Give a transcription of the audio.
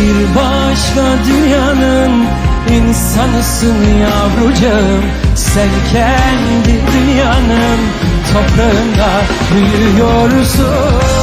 Bir başka dünyanın insanısın yavrucağım. Sen kendi dünyanın toprağında büyüyorsun